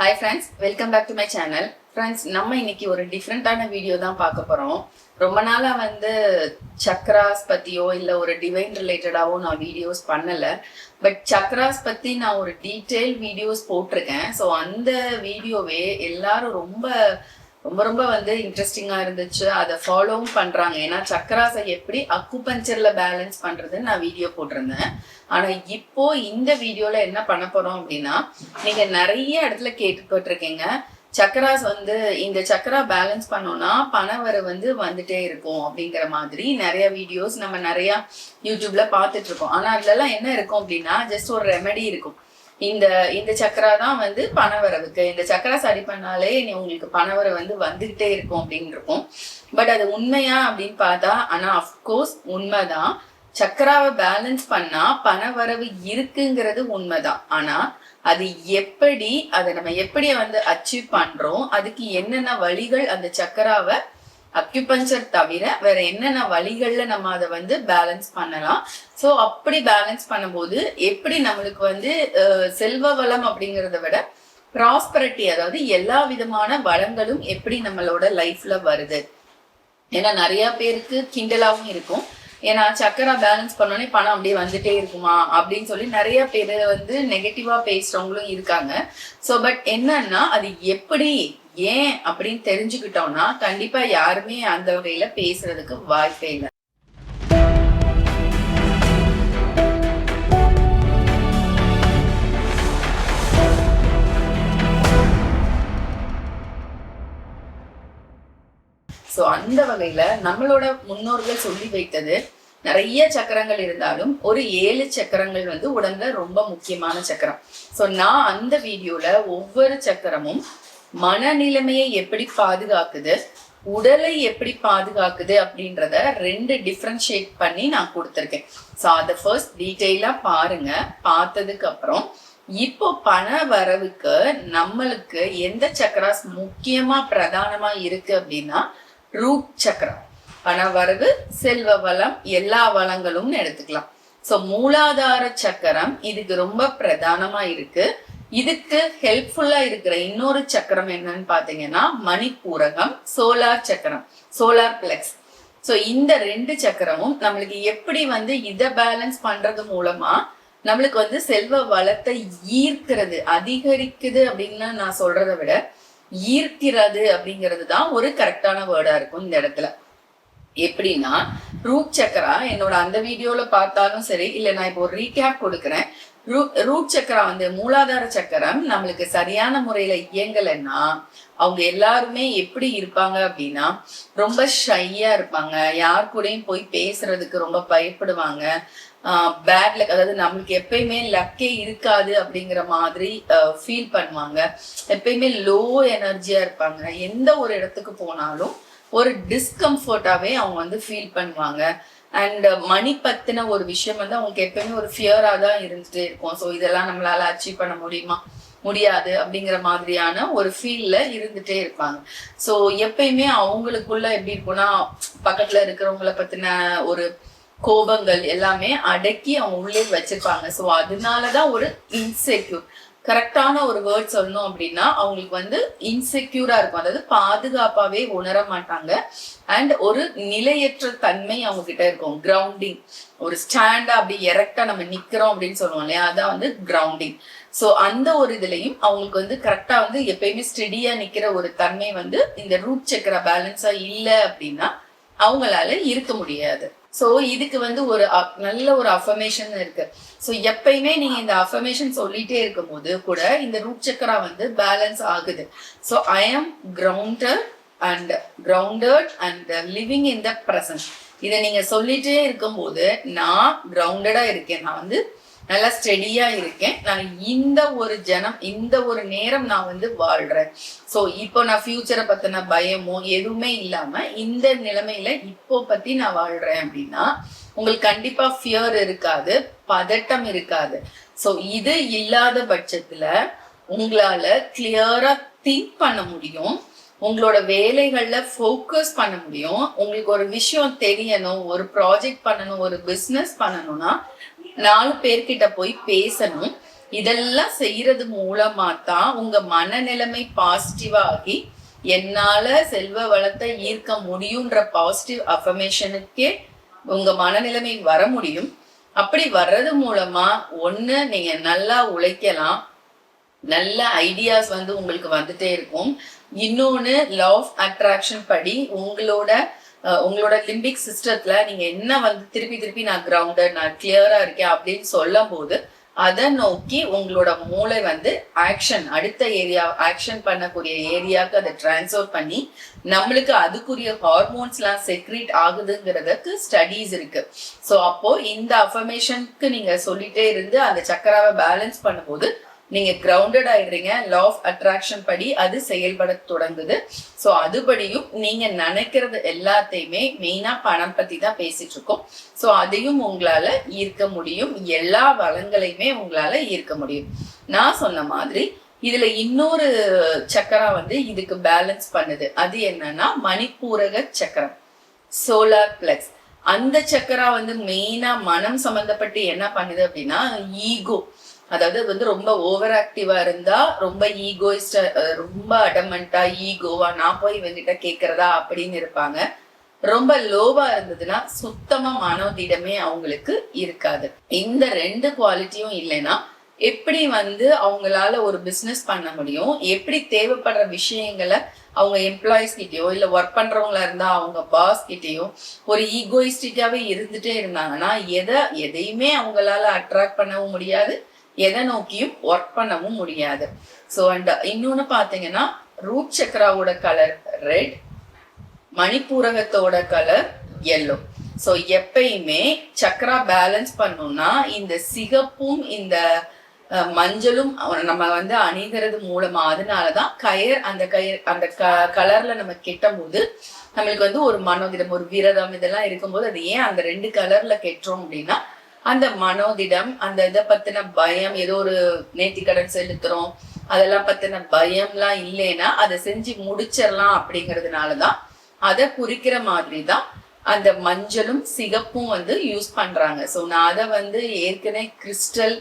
Hi friends welcome back to my channel friends நம்ம இன்னைக்கு ஒரு டிஃப்ரெண்ட்டான வீடியோ தான் பார்க்க போகிறோம் ரொம்ப நாளாக வந்து சக்ராஸ் பற்றியோ இல்லை ஒரு டிவைன் ரிலேட்டடாகவோ நான் வீடியோஸ் பண்ணலை. பட் சக்ராஸ் பற்றி நான் ஒரு டீட்டெயில் வீடியோஸ் போட்டிருக்கேன். ஸோ அந்த வீடியோவே எல்லாரும் ரொம்ப ரொம்ப ரொம்ப வந்து இன்ட்ரெஸ்டிங்காக இருந்துச்சு. அதை ஃபாலோவும் பண்ணுறாங்க ஏன்னா சக்கராஸை எப்படி அக்குபஞ்சரில் பேலன்ஸ் பண்ணுறதுன்னு நான் வீடியோ போட்டிருந்தேன். ஆனால் இப்போ இந்த வீடியோவில் என்ன பண்ண போகிறோம் அப்படின்னா நீங்கள் நிறைய இடத்துல கேட்டுப்பட்டிருக்கீங்க சக்கராஸ் வந்து இந்த சக்கரா பேலன்ஸ் பண்ணோம்னா பணவரை வந்து வந்துட்டே இருக்கும் அப்படிங்கிற மாதிரி நிறைய வீடியோஸ் நம்ம நிறைய யூடியூப்ல பார்த்துட்டு இருக்கோம். ஆனால் அதுலலாம் என்ன இருக்கும் அப்படின்னா ஜஸ்ட் ஒரு ரெமெடி இருக்கும். இந்த இந்த சக்கரா தான் வந்து பணவரவுக்கு. இந்த சக்கரா சரி பண்ணாலே நீ உங்களுக்கு பணவரவு வந்து வந்துகிட்டே இருக்கும் அப்படின்னு இருக்கும் பட் அது உண்மையா அப்படின்னு பார்த்தா ஆனா அஃப்கோர்ஸ் உண்மைதான். சக்கராவை பேலன்ஸ் பண்ணா பணவரவு இருக்குங்கிறது உண்மைதான். ஆனா அது எப்படி அதை நம்ம எப்படி வந்து அச்சீவ் பண்றோம் அதுக்கு என்னென்ன வழிகள் அந்த சக்கராவை அக்யூபஞ்சர் தவிர வேற என்னென்ன வழிகள்ல நம்ம அதை வந்து பேலன்ஸ் பண்ணலாம்? ஸோ அப்படி பேலன்ஸ் பண்ணும்போது எப்படி நம்மளுக்கு வந்து செல்வ வளம் அப்படிங்கிறத விட ப்ராஸ்பரிட்டி அதாவது எல்லா விதமான வளங்களும் எப்படி நம்மளோட லைஃப்ல வருது? ஏன்னா நிறைய பேருக்கு கிண்டலாகவும் இருக்கும். ஏன்னா சக்கரா பேலன்ஸ் பண்ணோடனே பணம் அப்படியே வந்துட்டே இருக்குமா? அப்படின்னு சொல்லி நிறைய பேர் வந்து நெகட்டிவா பேசுறவங்களும் இருக்காங்க. ஸோ பட் என்னன்னா அது எப்படி ஏன் அப்படின்னு தெரிஞ்சுக்கிட்டோம்னா கண்டிப்பா யாருமே அந்த வகையில பேசுறதுக்கு வாய்ப்பே இல்லை. ஸோ அந்த வகையில நம்மளோட முன்னோர்கள் சொல்லி வைத்தது நிறைய சக்கரங்கள் இருந்தாலும் ஒரு ஏழு சக்கரங்கள் வந்து உடம்புல ரொம்ப முக்கியமான சக்கரம். ஸோ நான் அந்த வீடியோல ஒவ்வொரு சக்கரமும் மனநிலைமையை எப்படி பாதுகாக்குது? உடலை எப்படி பாதுகாக்குது அப்படின்றத ரெண்டு டிஃப்ரென்ஷியேட் பண்ணி நான் கொடுத்துருக்கேன். ஸோ அதை ஃபர்ஸ்ட் டீட்டெயிலாக பாருங்க. பார்த்ததுக்கு அப்புறம் இப்போ பண வரவுக்கு நம்மளுக்கு எந்த சக்கராஸ் முக்கியமா பிரதானமா இருக்கு அப்படின்னா ரூட் சக்கரம். பண வரவு செல்வ வளம் எல்லா வளங்களும் எடுத்துக்கலாம். ஸோ மூலாதார சக்கரம் இதுக்கு ரொம்ப பிரதானமா இருக்கு. இதுக்கு ஹெல்ப்ஃபுல்லா இருக்கிற இன்னொரு சக்கரம் என்னன்னு பாத்தீங்கன்னா மணிப்பூரகம் சோலார் சக்கரம் சோலார் பிளெக்ஸ் சோ இந்த ரெண்டு சக்கரமும் நம்மளுக்கு எப்படி வந்து இதை பேலன்ஸ் பண்றது மூலமா நம்மளுக்கு வந்து செல்வ வளத்தை ஈர்க்கிறது அதிகரிக்குது அப்படின்னு நான் சொல்றதை விட ஈர்க்கிறது அப்படிங்கிறது தான் ஒரு கரெக்டான வேர்டா இருக்கும் இந்த இடத்துல. எப்படின்னா ரூட் சக்கரா என்னோட அந்த வீடியோல பார்த்தாலும் சரி இல்ல நான் இப்போ ஒரு ரீகேப் கொடுக்குறேன். ரூட் ரூட் வந்து மூலாதார சக்கரம் நம்மளுக்கு சரியான முறையில இயங்கலைன்னா அவங்க எல்லாருமே எப்படி இருப்பாங்க அப்படின்னா ரொம்ப ஷையா இருப்பாங்க. யார் கூடயும் போய் பேசுறதுக்கு ரொம்ப பயப்படுவாங்க. பேட் லக் அதாவது நம்மளுக்கு எப்பயுமே லக்கே இருக்காது அப்படிங்கிற மாதிரி ஃபீல் பண்ணுவாங்க. எப்பயுமே லோ எனர்ஜியா இருப்பாங்க. எந்த ஒரு இடத்துக்கு போனாலும் ஒரு டிஸ்கம்ஃபர்டாவே அவங்க வந்து ஃபீல் பண்ணுவாங்க. அண்ட் மணி uh, பத்தின ஒரு விஷயம் வந்து அவங்களுக்கு எப்பயுமே ஒரு ஃபியரா தான் இருந்துட்டே இருக்கும். ஸோ இதெல்லாம் நம்மளால அச்சீவ் பண்ண முடியுமா? முடியாது அப்படிங்கிற மாதிரியான ஒரு ஃபீல்ல இருந்துட்டே இருப்பாங்க. ஸோ எப்பயுமே அவங்களுக்குள்ள எப்படி இருக்கும்னா பக்கத்துல இருக்கிறவங்கள பத்தின ஒரு கோபங்கள் எல்லாமே அடக்கி அவங்க உள்ளே வச்சிருப்பாங்க. ஸோ அதனாலதான் ஒரு இன்செக்யூர் கரெக்டான ஒரு வேர்ட் சொல்லணும் அப்படின்னா அவங்களுக்கு வந்து இன்செக்யூரா இருக்கும். அதாவது பாதுகாப்பாவே உணர மாட்டாங்க. அண்ட் ஒரு நிலையற்ற தன்மை அவங்க கிட்ட இருக்கும். கிரவுண்டிங் ஒரு ஸ்டாண்டா அப்படி எரக்டா நம்ம நிக்கிறோம் அப்படின்னு சொல்லுவோம் இல்லையா? அதான் வந்து கிரவுண்டிங் ஸோ அந்த ஒரு இதுலயும் அவங்களுக்கு வந்து கரெக்டா வந்து எப்பயுமே ஸ்டெடியா நிக்கிற ஒரு தன்மை வந்து இந்த ரூட் சக்கர பேலன்ஸா இல்லை அப்படின்னா அவங்களால இருக்க முடியாது. ஸோ இதுக்கு வந்து ஒரு நல்ல ஒரு அஃபர்மேஷன் இருக்கு. ஸோ எப்பயுமே நீங்க இந்த அஃபர்மேஷன் சொல்லிட்டே இருக்கும்போது கூட இந்த ரூட் சக்கரா வந்து பேலன்ஸ் ஆகுது. So I am grounded and grounded and living in the present இதை நீங்க சொல்லிட்டே இருக்கும்போது நான் கிரவுண்டடா இருக்கேன். நான் வந்து நல்லா ஸ்டெடியா இருக்கேன். நான் இந்த ஒரு ஜனம் இந்த ஒரு நேரம் நான் வந்து வாழ்றேன். ஸோ இப்போ நான் ஃபியூச்சரை பத்தின பயமோ எதுவுமே இல்லாம இந்த நிலைமையில இப்போ பத்தி நான் வாழ்றேன் அப்படின்னா உங்களுக்கு கண்டிப்பா ஃபியர் இருக்காது பதட்டம் இருக்காது. ஸோ இது இல்லாத பட்சத்துல உங்களால கிளியரா திங்க் பண்ண முடியும். உங்களோட வேலைகள்ல ஃபோக்கஸ் பண்ண முடியும். உங்களுக்கு ஒரு விஷயம் தெரியணும் ஒரு ப்ராஜெக்ட் பண்ணணும் ஒரு பிஸ்னஸ் பண்ணணும்னா நாலு பேர்கிட்ட போய் பேசணும். இதெல்லாம் செய்யறது மூலமா தான் உங்க மனநிலைமை பாசிட்டிவா ஆகி என்னால செல்வ வளத்தை ஈர்க்க முடியும்ன்ற பாசிட்டிவ் அஃபர்மேஷனுக்கே உங்க மனநிலைமை வர முடியும். அப்படி வர்றது மூலமா ஒண்ணு நீங்க நல்லா உழைக்கலாம். நல்ல ஐடியாஸ் வந்து உங்களுக்கு வந்துட்டே இருக்கும். இன்னொன்னு லா ஆஃப் அட்ராக்ஷன் படி உங்களோட உங்களோட லிம்பிக் சிஸ்டத்துல நீங்க என்ன வந்து திருப்பி திருப்பி நான் கிரவுண்டட் நான் கிளியரா இருக்கேன் அப்படின்னு சொல்லும் போது அதை நோக்கி உங்களோட மூளை வந்து ஆக்ஷன் அடுத்த ஏரியா ஆக்ஷன் பண்ணக்கூடிய ஏரியாவுக்கு அதை டிரான்ஸ்ஃபர் பண்ணி நம்மளுக்கு அதுக்குரிய ஹார்மோன்ஸ்லாம் செக்ரீட் ஆகுதுங்கிறதுக்கு ஸ்டடீஸ் இருக்கு. ஸோ அப்போ இந்த அஃபர்மேஷனுக்கு நீங்க சொல்லிட்டே இருந்து அந்த சக்கராவை பேலன்ஸ் பண்ணும்போது நீங்க கிரவுண்டட் ஆயிடுறீங்க லா ஆஃப் அட்ராக்ஷன் படி அது செயல்பட தொடங்குது. ஸோ அதுபடியும் நீங்க நினைக்கிறது எல்லாத்தையுமே மெயினா பணம் பத்தி தான் பேசிட்டு இருக்கோம். ஸோ அதையும் உங்களால ஈர்க்க முடியும். எல்லா வளங்களையுமே உங்களால ஈர்க்க முடியும். நான் சொன்ன மாதிரி இதுல இன்னொரு சக்கரம் வந்து இதுக்கு பேலன்ஸ் பண்ணுது. அது என்னன்னா மணிப்பூரக சக்கரம். சோலார் பிளக்ஸ் அந்த சக்கரா வந்து மெயினா மனம் சம்பந்தப்பட்டு என்ன பண்ணுது அப்படின்னா ஈகோ அதாவது வந்து ரொம்ப ஓவர் ஆக்டிவா இருந்தா ரொம்ப ஈகோயிஸ்டா ரொம்ப அடமெண்டா ஈகோவா நான் போய் இவங்கிட்ட கேக்குறதா அப்படின்னு இருப்பாங்க. ரொம்ப லோவா இருந்ததுன்னா சுத்தமா மனோதிடமே அவங்களுக்கு இருக்காது. இந்த ரெண்டு குவாலிட்டியும் இல்லைன்னா எப்படி வந்து அவங்களால ஒரு பிசினஸ் பண்ண முடியும்? எப்படி தேவைப்படுற விஷயங்களை அவங்க எம்ப்ளாயிஸ் கிட்டயோ இல்ல ஒர்க் பண்றவங்களா இருந்தா அவங்க பாஸ் கிட்டயோ ஒரு ஈகோயிஸ்டிக்காவே இருந்துட்டே இருந்தாங்கன்னா எதை எதையுமே அவங்களால அட்ராக்ட் பண்ணவும் முடியாது. எதை நோக்கியும் ஒர்க் பண்ணவும் முடியாது. ஸோ அண்ட் இன்னொன்னு பார்த்தீங்கன்னா ரூட் சக்கராவோட கலர் ரெட் மணிப்பூரகத்தோட கலர் எல்லோ ஸோ எப்பயுமே சக்கரா பேலன்ஸ் பண்ணோம்னா இந்த சிகப்பும் இந்த மஞ்சளும் நம்ம வந்து அணிகிறது மூலமா அதனாலதான் கயர் அந்த கயர் அந்த க கலர்ல நம்ம கெட்டும் போது நம்மளுக்கு வந்து ஒரு மனோதிடம் ஒரு விரதம் இதெல்லாம் இருக்கும்போது அது ஏன் அந்த ரெண்டு கலர்ல கெட்டுறோம் அப்படின்னா அந்த மனோதிடம் அந்த இதை பத்தின பயம் ஏதோ ஒரு நேர்த்திக்கடன் செலுத்துறோம் அதெல்லாம் பத்தின பயம்லாம் இல்லைன்னா அதை செஞ்சு முடிச்சிடலாம் அப்படிங்கிறதுனாலதான் அதை குறிக்கிற மாதிரி தான் அந்த மஞ்சளும் சிகப்பும் வந்து யூஸ் பண்றாங்க. ஸோ நான் அதை வந்து ஏற்கனவே கிறிஸ்டல்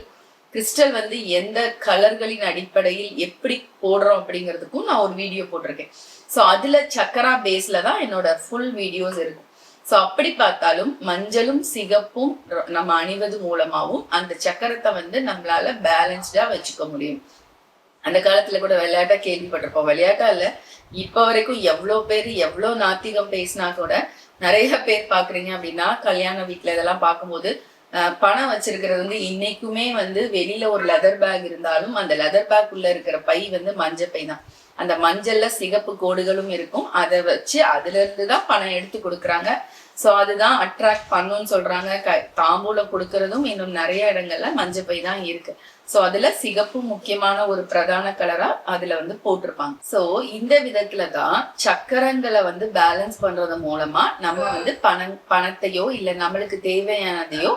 கிறிஸ்டல் வந்து எந்த கலர்களின் அடிப்படையில் எப்படி போடுறோம் அப்படிங்கிறதுக்கும் நான் ஒரு வீடியோ போட்டிருக்கேன். ஸோ அதுல சக்கரா பேஸ்ல தான் என்னோட ஃபுல் வீடியோஸ் இருக்கும் சோ அப்படி பார்த்தாலும் மஞ்சளும் சிகப்பும் நம்ம அணிவது மூலமாவும் அந்த சக்கரத்தை வந்து நம்மளால பேலன்ஸ்டா வச்சுக்க முடியும். அந்த காலத்துல கூட விளையாட்டா கேள்விப்பட்டிருப்போம். விளையாட்டா இல்ல இப்ப வரைக்கும் எவ்வளவு பேர் எவ்வளவு நாத்திகம் பேசினா கூட நிறைய பேர் பாக்குறீங்க அப்படின்னா கல்யாண வீட்டுல இதெல்லாம் பார்க்கும்போது பணம் வச்சிருக்கிறது வந்து இன்னைக்குமே வந்து வெளியில ஒரு லெதர் பேக் இருந்தாலும் அந்த லெதர் பேக் உள்ள இருக்கிற பை வந்து மஞ்சள் பை தான். அந்த மஞ்சள்ல சிகப்பு கோடுகளும் இருக்கும். அதை வச்சு அதுல இருந்து தான் பணம் எடுத்து கொடுக்குறாங்க. ஸோ அதுதான் அட்ராக்ட் பண்ணுன்னு சொல்றாங்க. க தாம்பூலம் கொடுக்கறதும் இன்னும் நிறைய இடங்கள்ல மஞ்சள் பை தான் இருக்கு. ஸோ அதுல சிகப்பு முக்கியமான ஒரு பிரதான கலரா அதுல வந்து போட்டிருப்பாங்க. ஸோ இந்த விதத்துல தான் சக்கரங்களை வந்து பேலன்ஸ் பண்றது மூலமா நம்ம வந்து பணம் பணத்தையோ இல்லை நம்மளுக்கு தேவையானதையோ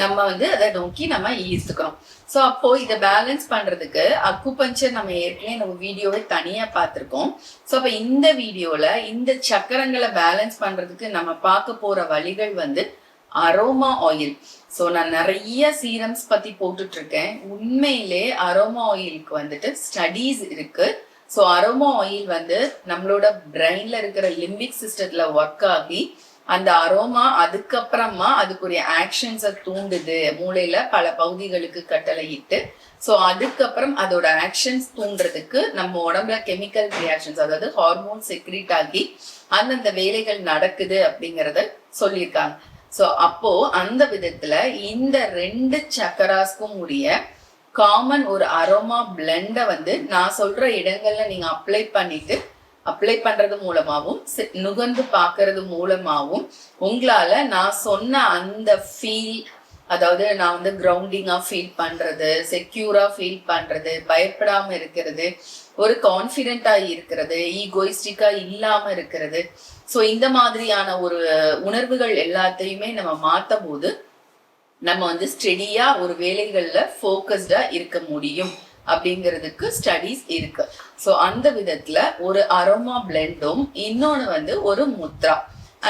நம்ம வந்து அதை நோக்கி நம்ம ஈர்த்துக்கிறோம். ஸோ அப்போ இதை பேலன்ஸ் பண்றதுக்கு அக்குபஞ்சர் நம்ம ஏற்கனவே நம்ம வீடியோவை தனியா பார்த்துருக்கோம். ஸோ அப்போ இந்த வீடியோல இந்த சக்கரங்களை பேலன்ஸ் பண்றதுக்கு நம்ம பார்க்க போற வழிகள் வந்து அரோமா ஆயில் ஸோ நான் நிறைய சீரம்ஸ் பத்தி போட்டுட்டு இருக்கேன் உண்மையிலே அரோமா ஆயிலுக்கு வந்துட்டு ஸ்டடீஸ் இருக்கு. ஸோ அரோமா ஆயில் வந்து நம்மளோட பிரெயின்ல இருக்கிற லிம்பிக் சிஸ்டத்துல ஒர்க் ஆகி அந்த அரோமா அதுக்கப்புறமா அதுக்குரிய ஆக்ஷன்ஸை தூண்டுது. மூளையில பல பகுதிகளுக்கு கட்டளையிட்டு ஸோ அதுக்கப்புறம் அதோட ஆக்ஷன்ஸ் தூண்டுறதுக்கு நம்ம உடம்புல கெமிக்கல் ரியாக்ஷன்ஸ் அதாவது ஹார்மோன் செக்ரீட் ஆகி அந்தந்த வேலைகள் நடக்குது அப்படிங்கிறத சொல்லியிருக்காங்க. ஸோ அப்போ அந்த விதத்துல இந்த ரெண்டு சக்கராஸ்க்கும் உரிய காமன் ஒரு அரோமா பிளெண்டை வந்து நான் சொல்ற இடங்கள்ல நீங்க அப்ளை பண்ணிட்டு அப்ளை பண்றது மூலமாகவும் நுகர்ந்து பார்க்கறது மூலமாகவும் உங்களால நான் சொன்ன அந்த ஃபீல் அதாவது நான் வந்து கிரவுண்டிங்கா ஃபீல் பண்றது செக்யூரா ஃபீல் பண்றது பயப்படாம இருக்கிறது ஒரு கான்ஃபிடென்ட்டா இருக்கிறது ஈகோயிஸ்டிக்கா இல்லாம இருக்கிறது. ஸோ இந்த மாதிரியான ஒரு உணர்வுகள் எல்லாத்தையுமே நம்ம மாற்றும் போது நம்ம வந்து ஸ்டெடியா ஒரு வேலைகள்ல ஃபோக்கஸ்டா இருக்க முடியும். அப்படிங்கிறதுக்கு ஸ்டடீஸ் இருக்கு. ஸோ அந்த விதத்துல ஒரு அரோமா பிளெண்டும் இன்னொன்னு வந்து ஒரு முத்ரா.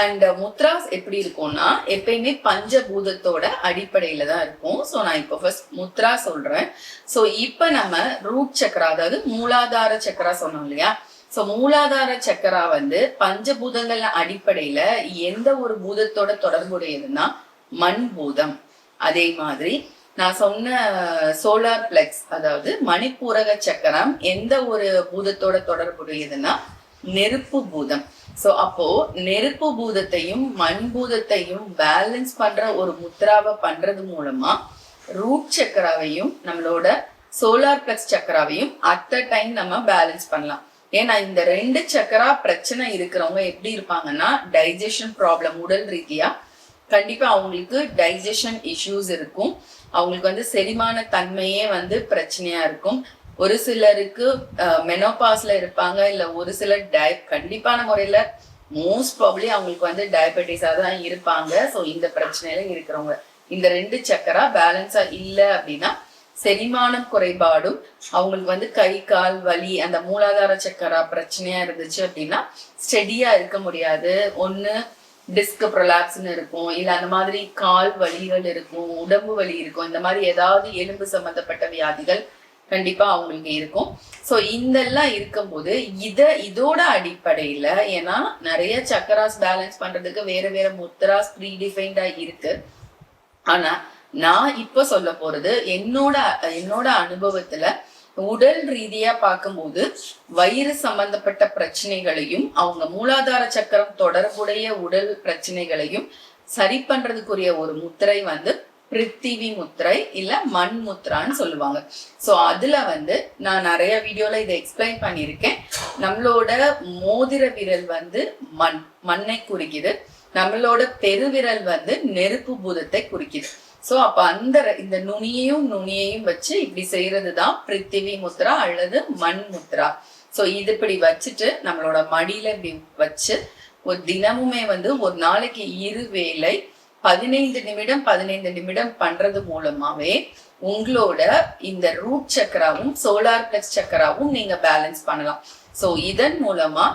அண்ட் முத்ராஸ் எப்படி இருக்கும்னா எப்பயுமே பஞ்சபூதத்தோட அடிப்படையில தான் இருக்கும். ஸோ நான் இப்போ ஃபர்ஸ்ட் முத்ரா சொல்றேன். ஸோ இப்போ நம்ம ரூட் சக்கரா அதாவது மூலாதார சக்கரா சொன்னோம் இல்லையா? ஸோ மூலாதார சக்கரா வந்து பஞ்சபூதங்கள் அடிப்படையில எந்த ஒரு பூதத்தோட தொடர்புடையதுன்னா மண் பூதம் அதே மாதிரி நான் சொன்ன சோலார் பிளெக்ஸ் அதாவது மணிப்பூரக சக்கரம் எந்த ஒரு பூதத்தோட தொடர்புடையதுன்னா நெருப்பு பூதம். சோ அப்போ நெருப்பு பூதத்தையும் மண் பூதத்தையும் பேலன்ஸ் பண்ற ஒரு முத்ராவை பண்றது மூலமா ரூட் சக்கராவையும் நம்மளோட சோலார் பிளக்ஸ் சக்கராவையும் அட் அ டைம் நம்ம பேலன்ஸ் பண்ணலாம். ஏன்னா இந்த ரெண்டு சக்கரா பிரச்சனை இருக்கிறவங்க எப்படி இருப்பாங்கன்னா டைஜஷன் ப்ராப்ளம் உடல் ரீதியா கண்டிப்பா அவங்களுக்கு டைஜஷன் இஷ்யூஸ் இருக்கும். அவங்களுக்கு வந்து செரிமான தன்மையே வந்து பிரச்சனையா இருக்கும். ஒரு சிலருக்கு மெனோபாஸ்ல இருப்பாங்க. இல்ல ஒரு சிலர் டய கண்டிப்பான முறையில மோஸ்ட் ப்ராப்ளி அவங்களுக்கு வந்து டயபெட்டிஸா தான் இருப்பாங்க. ஸோ இந்த பிரச்சனையில இருக்கிறவங்க. இந்த ரெண்டு சக்கரா பேலன்ஸா இல்ல அப்படின்னா செரிமானம் குறைபாடும் அவங்களுக்கு வந்து கை கால் வலி அந்த மூலாதார சக்கரா பிரச்சனையா இருந்துச்சு அப்படின்னா ஸ்டெடியா இருக்க முடியாது. ஒன்று டிஸ்க் ப்ரொலாப்ஸ்னு இருக்கும். இல்லை அந்த மாதிரி கால் வலிகள் இருக்கும் உடம்பு வலி இருக்கும். இந்த மாதிரி ஏதாவது எலும்பு சம்பந்தப்பட்ட வியாதிகள் கண்டிப்பா அவங்களுக்கு இருக்கும். ஸோ இதெல்லாம் இருக்கும்போது இதை இதோட அடிப்படையில் ஏன்னா நிறைய சக்கராஸ் பேலன்ஸ் பண்றதுக்கு வேற வேற முத்ராஸ் ப்ரீடிஃபைன்டா இருக்கு. ஆனா நான் இப்போ சொல்ல போறது என்னோட என்னோட அனுபவத்துல உடல் ரீதியா பார்க்கும்போது வயிறு சம்பந்தப்பட்ட பிரச்சனைகளையும் அவங்க மூலாதார சக்கரம் தொடர்புடைய உடல் பிரச்சனைகளையும் சரி பண்றதுக்குரிய ஒரு முத்திரை வந்து பிருத்திவி முத்திரை இல்ல மண் முத்திரான்னு சொல்லுவாங்க. சோ அதுல வந்து நான் நிறைய வீடியோல இதை எக்ஸ்பிளைன் பண்ணியிருக்கேன். நம்மளோட மோதிர விரல் வந்து மண் மண்ணை குறிக்குது. நம்மளோட பெருவிரல் வந்து நெருப்பு பூதத்தை குறிக்குது. ஸோ அப்போ அந்த இந்த நுனியையும் நுனியையும் வச்சு இப்படி செய்யறது தான் பிருத்திவி முத்ரா அல்லது மண் முத்ரா. ஸோ இது இப்படி வச்சுட்டு நம்மளோட மடியில இப்படி வச்சு ஒரு தினமுமே வந்து ஒரு நாளைக்கு இரு வேளை பதினைந்து நிமிடம் பதினைந்து நிமிடம் பண்றது மூலமாவே உங்களோட இந்த ரூட் சக்கராவும் சோலார் பிளஸ் சக்கராவும் நீங்க பேலன்ஸ் பண்ணலாம். சோ இதன் மூலமா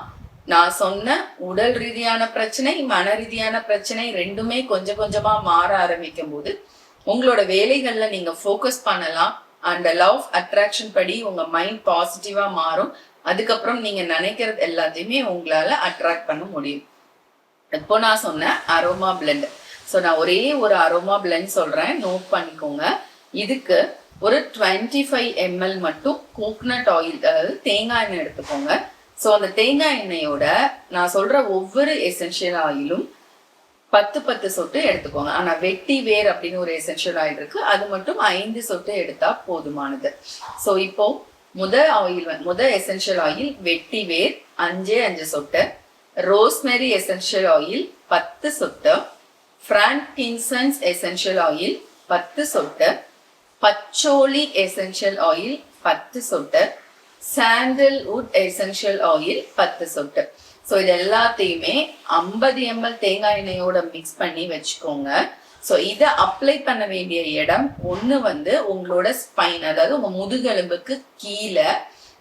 நான் சொன்ன உடல் ரீதியான பிரச்சனை மன ரீதியான பிரச்சனை ரெண்டுமே கொஞ்சம் கொஞ்சமா மாற ஆரம்பிக்கும் போது உங்களோட வேலைகள்ல நீங்க ஃபோக்கஸ் பண்ணலாம். அண்ட் லவ் அட்ராக்ஷன் படி உங்க மைண்ட் பாசிட்டிவா மாறும். அதுக்கப்புறம் நீங்க நினைக்கிறது எல்லாத்தையுமே உங்களால அட்ராக்ட் பண்ண முடியும். இப்போ நான் சொன்னேன் அரோமா பிளெண்ட் ஸோ நான் ஒரே ஒரு அரோமா பிளெண்ட் சொல்றேன். நோட் பண்ணிக்கோங்க. இதுக்கு ஒரு டுவெண்ட்டி ஃபைவ் எம்எல் மட்டும் கோக்னட் ஆயில் அதாவது தேங்காய் எண்ணெய் எடுத்துக்கோங்க. ஸோ அந்த தேங்காய் எண்ணெயோட நான் சொல்ற ஒவ்வொரு எசென்ஷியல் ஆயிலும் பத்து பத்து சொட்டு எடுத்துக்கோங்க. ஆனா வெட்டி வேர் அப்படின்னு ஒரு எசென்ஷியல் ஆயில் இருக்கு. அது மட்டும் ஐந்து சொட்டு எடுத்தா போதுமானது. ஸோ இப்போ முத ஆயில் முத எசென்ஷியல் ஆயில் வெட்டி வேர் அஞ்சே அஞ்சு சொட்டு. ரோஸ்மெரி எசென்ஷியல் ஆயில் பத்து சொட்டு. பிரான்கின்சன்ஸ் எசென்ஷியல் ஆயில் பத்து சொட்டு. பச்சோலி எசென்ஷியல் ஆயில் பத்து சொட்டு. சாண்டல்வுட் எசென்ஷியல் ஆயில் பத்து சொட்டு. ஸோ இது எல்லாத்தையுமே ஐம்பது எம்எல் தேங்காய் எண்ணெயோட மிக்ஸ் பண்ணி வச்சுக்கோங்க. ஸோ இதை அப்ளை பண்ண வேண்டிய இடம் ஒன்று வந்து உங்களோட ஸ்பைன் அதாவது உங்க முதுகெலும்புக்கு கீழே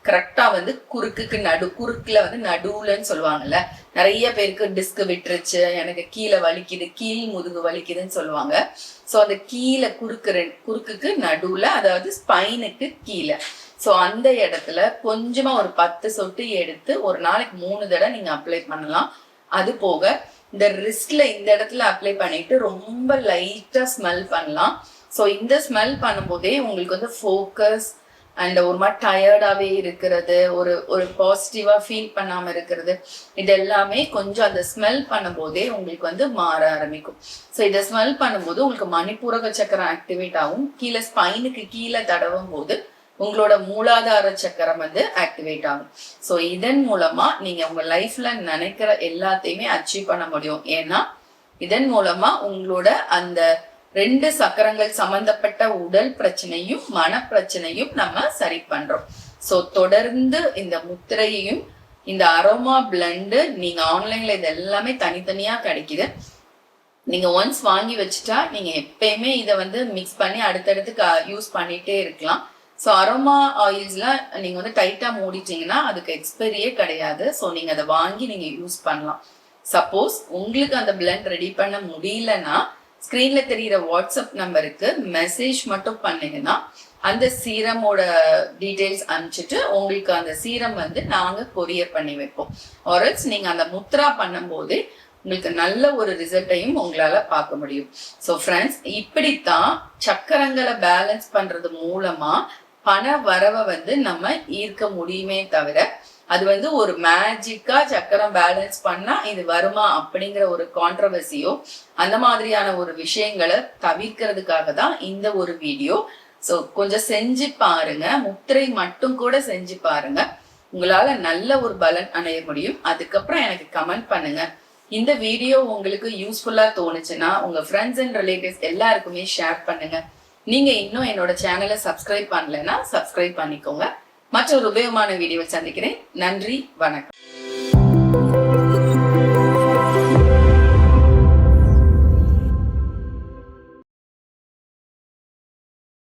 கரெக்டாக வந்து குறுக்குக்கு நடு குறுக்கில் வந்து நடுவுலன்னு சொல்லுவாங்கல்ல. நிறைய பேருக்கு டிஸ்க் விட்டுருச்சு எனக்கு கீழே வலிக்குது கீழ் முதுகு வலிக்குதுன்னு சொல்லுவாங்க. ஸோ அந்த கீழே குறுக்கு குறுக்குக்கு நடுவில் அதாவது ஸ்பைனுக்கு கீழே. ஸோ அந்த இடத்துல கொஞ்சமா ஒரு பத்து சொட்டு எடுத்து ஒரு நாளைக்கு மூணு தடவை நீங்க அப்ளை பண்ணலாம். அது போக இந்த ரிஸ்ட்ல இந்த இடத்துல அப்ளை பண்ணிட்டு ரொம்ப லைட்டா ஸ்மெல் பண்ணலாம். ஸோ இந்த ஸ்மெல் பண்ணும்போதே உங்களுக்கு வந்து ஃபோக்கஸ் அண்ட் ஒரு மாதிரி டயர்டாகவே இருக்கிறது ஒரு ஒரு பாசிட்டிவாக ஃபீல் பண்ணாமல் இருக்கிறது இது எல்லாமே கொஞ்சம் அந்த ஸ்மெல் பண்ணும்போதே உங்களுக்கு வந்து மாற ஆரம்பிக்கும். ஸோ இதை ஸ்மெல் பண்ணும்போது உங்களுக்கு மணிப்பூரக சக்கரம் ஆக்டிவேட் ஆகும். கீழே ஸ்பைனுக்கு கீழே தடவும் போது உங்களோட மூலாதார சக்கரம் வந்து ஆக்டிவேட் ஆகும். ஸோ இதன் மூலமா நீங்க உங்க லைஃப்ல நினைக்கிற எல்லாத்தையுமே அச்சீவ் பண்ண முடியும். ஏன்னா இதன் மூலமா உங்களோட அந்த ரெண்டு சக்கரங்கள் சம்பந்தப்பட்ட உடல் பிரச்சனையும் மன பிரச்சனையும் நம்ம சரி பண்றோம். ஸோ தொடர்ந்து இந்த முத்திரையையும் இந்த அரோமா பிளண்டு நீங்க ஆன்லைன்ல இது எல்லாமே தனித்தனியா கிடைக்குது. நீங்க ஒன்ஸ் வாங்கி வச்சுட்டா நீங்க எப்பயுமே இதை வந்து மிக்ஸ் பண்ணி அடுத்தடுத்து யூஸ் uh, பண்ணிட்டே இருக்கலாம். ஸோ அரோமா ஆயில்ஸ்லாம் நீங்கள் வந்து டைட்டாக மூடிட்டீங்கன்னா அதுக்கு எக்ஸ்பைரியே கிடையாது. ஸோ நீங்கள் அதை வாங்கி நீங்கள் யூஸ் பண்ணலாம். சப்போஸ் உங்களுக்கு அந்த பிளண்ட் ரெடி பண்ண முடியலன்னா ஸ்க்ரீன்ல தெரிகிற வாட்ஸ்அப் நம்பருக்கு மெசேஜ் மட்டும் பண்ணீங்கன்னா அந்த சீரமோட டீடைல்ஸ் அனுப்பிச்சிட்டு உங்களுக்கு அந்த சீரம் வந்து நாங்க கொரியர் பண்ணி வைப்போம். ஆரல்ஸ் நீங்க அந்த முத்ரா பண்ணும்போது உங்களுக்கு நல்ல ஒரு ரிசல்ட்டையும் உங்களால பார்க்க முடியும். ஸோ ஃப்ரெண்ட்ஸ் இப்படித்தான் சக்கரங்களை பேலன்ஸ் பண்றது மூலமா பண வரவை வந்து நம்ம ஈர்க்க முடியுமே தவிர அது வந்து ஒரு மேஜிக்கா சக்கரம் பேலன்ஸ் பண்ணா இது வருமா அப்படிங்கிற ஒரு கான்ட்ரவர்சியோ அந்த மாதிரியான ஒரு விஷயங்களை தவிர்க்கிறதுக்காக தான் இந்த ஒரு வீடியோ ஸோ கொஞ்சம் செஞ்சு பாருங்க. முத்திரை மட்டும் கூட செஞ்சு பாருங்க. உங்களால நல்ல ஒரு பலன் அடைய முடியும். அதுக்கப்புறம் எனக்கு கமெண்ட் பண்ணுங்க. இந்த வீடியோ உங்களுக்கு யூஸ்ஃபுல்லா தோணுச்சுன்னா உங்க ஃப்ரெண்ட்ஸ் அண்ட் ரிலேட்டிவ்ஸ் எல்லாருக்குமே ஷேர் பண்ணுங்க. நீங்க இன்னும் என்னோட சேனலை சப்ஸ்கிரைப் பண்ணலன்னா சப்ஸ்கிரைப் பண்ணிக்கோங்க. மற்றொரு உபயோகமான வீடியோவை சந்திக்கிறேன். நன்றி வணக்கம்.